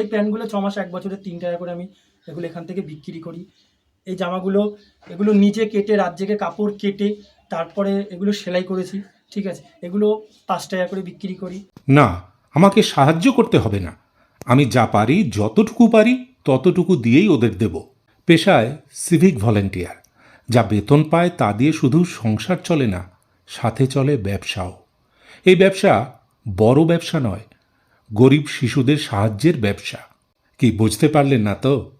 এই প্যান্টগুলো ছ মাস, এক বছরে তিন টাকা করে আমি এগুলো এখান থেকে বিক্রি করি। এই জামাগুলো, এগুলো নিজে কেটে জেগে কাপড় কেটে, তারপরে এগুলো সেলাই করেছি, ঠিক আছে? এগুলো পাঁচ টাকা করে বিক্রি করি। না, আমাকে সাহায্য করতে হবে না। আমি যা পারি, যতটুকু পারি, ততটুকু দিয়েই ওদের দেব। পেশায় সিভিক ভলেন্টিয়ার যা বেতন পায় তা দিয়ে শুধু সংসার চলে না, সাথে চলে ব্যবসাও। এই ব্যবসা বড় ব্যবসা নয় গরিব শিশুদের সাহায্যের ব্যবসা। কি বুঝতে পারলেন না তো?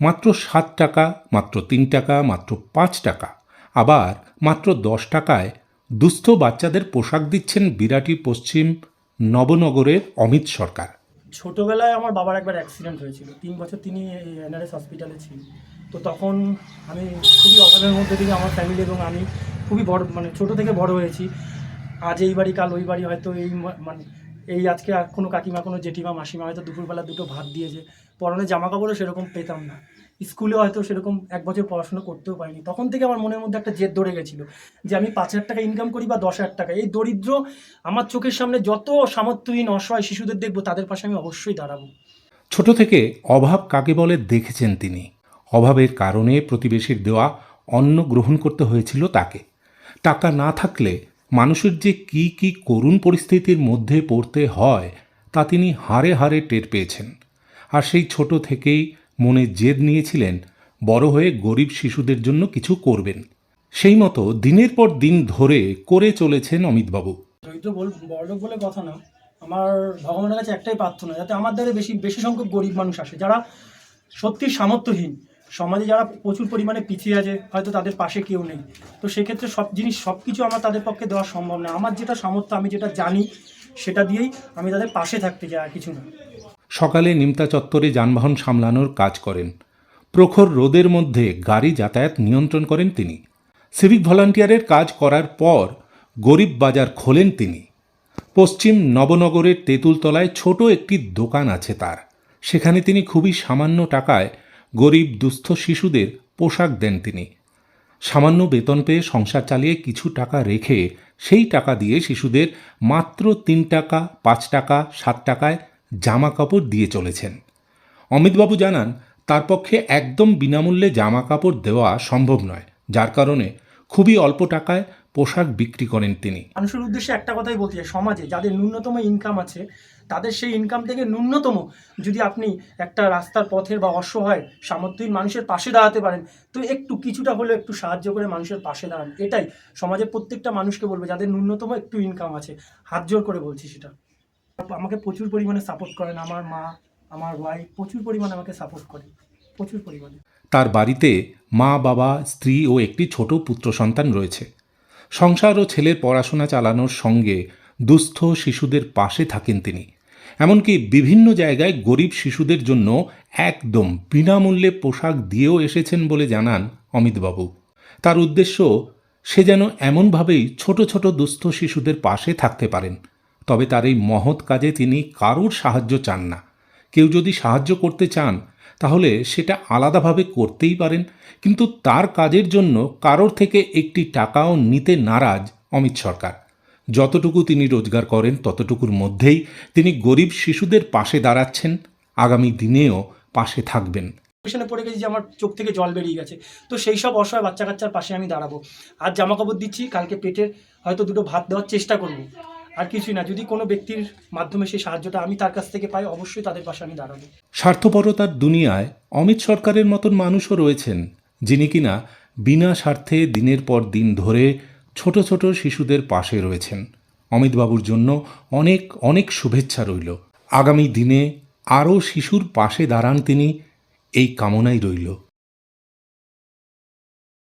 মাত্র সাত টাকা, মাত্র তিন টাকা, মাত্র পাঁচ টাকা, আবার মাত্র দশ টাকায় দুস্থ বাচ্চাদের পোশাক দিচ্ছেন বিরাটি পশ্চিম নবনগরের অমিত সরকার। ছোটোবেলায় আমার বাবার একবার অ্যাক্সিডেন্ট হয়েছিল। তিন বছর তিনি এনআরএস হসপিটালে ছিলেন। তো তখন আমি খুবই অভাবের মধ্যে দিয়ে আমার ফ্যামিলি এবং আমি খুবই বড় মানে ছোটো থেকে বড় হয়েছি। আজ এই বাড়ি, কাল ওই বাড়ি, হয়তো এই মানে এই আজকে কোনো কাকিমা, কোনো জেঠিমা, মাসিমা হয়তো দুপুরবেলা দুটো ভাত দিয়েছে। পরনে জামা কাপড়ও সেরকম পেতাম না। স্কুলে হয়তো সেরকম এক বছর পড়াশোনা করতেও পারিনি। তখন থেকে আমার মনের মধ্যে একটা জেদ ধরে গেছিল যে আমি পাঁচ হাজার টাকা ইনকাম করি বা দশ হাজার টাকা। এই দরিদ্র আমার চোখের সামনে যত সামর্থ্যহীন, অসহায় শিশুদের দেখব, তাদের পাশে আমি অবশ্যই দাঁড়াবো। ছোট থেকে অভাব কাকে বলে দেখেছেন তিনি। অভাবের কারণে প্রতিবেশীর দেওয়া অন্ন গ্রহণ করতে হয়েছিল তাকে। টাকা না থাকলে মানুষের যে কি কি করুণ পরিস্থিতির মধ্যে পড়তে হয়, তা তিনি হারে হারে টের পেয়েছেন। আর সেই ছোট থেকেই মনে জেদ নিয়েছিলেন, বড় হয়ে গরিব শিশুদের জন্য কিছু করবেন। সেই মতো দিনের পর দিন ধরে করে চলেছেন অমিতবাবু। বড়লোক বলে কথা না, আমার ভগবানের কাছে একটাই প্রার্থনা, যাতে আমার দ্বারা বেশি বেশি সংখ্যক গরিব মানুষ আসে, যারা সত্যি সামর্থ্যহীন। সমাজে যারা প্রচুর পরিমাণে পিছিয়ে আছে, হয়তো তাদের পাশে কেউ নেই। তো সেক্ষেত্রে সব জিনিস, সব কিছু আমার তাদের পক্ষে দেওয়া সম্ভব না। আমার যেটা সামর্থ্য, আমি যেটা জানি, সেটা দিয়েই আমি তাদের পাশে থাকতে চাই আর কিছু না। সকালে নিমতা চত্বরে যানবাহন সামলানোর কাজ করেন। প্রখর রোদের মধ্যে গাড়ি যাতায়াত নিয়ন্ত্রণ করেন তিনি। সিভিক ভলান্টিয়ারের কাজ করার পর গরিব বাজার খোলেন তিনি। পশ্চিম নবনগরের তেঁতুলতলায় ছোট একটি দোকান আছে তার। সেখানে তিনি খুবই সামান্য টাকায় গরিব দুস্থ শিশুদের পোশাক দেন তিনি। সামান্য বেতন পেয়ে সংসার চালিয়ে কিছু টাকা রেখে সেই টাকা দিয়ে শিশুদের মাত্র তিন টাকা, পাঁচ টাকা, সাত টাকায় জামা কাপড় দিয়ে চলেছেন। অমিতবাবু জানান, তার পক্ষে একদম বিনামূল্যে জামা কাপড় দেওয়া সম্ভব নয়, যার কারণে খুবই অল্প টাকায় পোশাক বিক্রি করেন তিনি। মানুষের উদ্দেশ্যে একটা কথাই বলতে চাই সমাজে যাদের ন্যূনতম ইনকাম আছে তাদের সেই ইনকাম থেকে ন্যূনতম যদি আপনি একটা রাস্তার পথের বা অসহায় সামর্থ্যহীন মানুষের পাশে দাঁড়াতে পারেন তো একটু কিছুটা হলেও একটু সাহায্য করে মানুষের পাশে দাঁড়ান। এটাই সমাজের প্রত্যেকটা মানুষকে বলবে যাদের ন্যূনতম একটু ইনকাম আছে হাত জোর করে বলছি সেটা। আমাকে প্রচুর পরিমাণে সাপোর্ট করেন আমার মা আমার ওয়াইফ প্রচুর পরিমাণে আমাকে সাপোর্ট করে প্রচুর পরিমাণে। তার বাড়িতে মা বাবা স্ত্রী ও একটি ছোট পুত্র সন্তান রয়েছে। সংসার ও ছেলের পড়াশোনা চালানোর সঙ্গে দুস্থ শিশুদের পাশে থাকেন তিনি। এমনকি বিভিন্ন জায়গায় গরিব শিশুদের জন্য একদম বিনামূল্যে পোশাক দিয়েও এসেছেন বলে জানান অমিতবাবু। তার উদ্দেশ্য, সে যেন এমনভাবেই ছোট ছোট দুস্থ শিশুদের পাশে থাকতে পারেন। তবে তার এই মহৎ কাজে তিনি কারুর সাহায্য চান না। কেউ যদি সাহায্য করতে চান তাহলে সেটা আলাদাভাবে করতেই পারেন। কিন্তু তার কাজের জন্য কারোর থেকে একটি টাকাও নিতে নারাজ অমিত সরকার। যতটুকু তিনি রোজগার করেন, ততটুকুর মধ্যেই তিনি গরিব শিশুদের পাশে দাঁড়াচ্ছেন। আগামী দিনেও পাশে থাকবেন। পড়ে গেছি যে আমার চোখ থেকে জল বেরিয়ে গেছে। তো সেই সব অসহায় বাচ্চা কাচ্চার পাশে আমি দাঁড়াবো। আর জামা কাপড় দিচ্ছি, কালকে পেটের হয়তো দুটো ভাত দেওয়ার চেষ্টা করব। আর কিছুই না। যদি কোনো ব্যক্তির মাধ্যমে সেই সাহায্যটা আমি তার কাছ থেকে পাই, অবশ্যই তাদের পাশে আমি দাঁড়াবো। স্বার্থপরতার দুনিয়ায় অমিত সরকারের মতন মানুষও রয়েছেন, যিনি কিনা বিনা স্বার্থে দিনের পর দিন ধরে ছোট ছোট শিশুদের পাশে রয়েছেন। অমিতবাবুর জন্য অনেক অনেক শুভেচ্ছা রইল। আগামী দিনে আরও শিশুর পাশে দাঁড়ান তিনি, এই কামনাই রইল।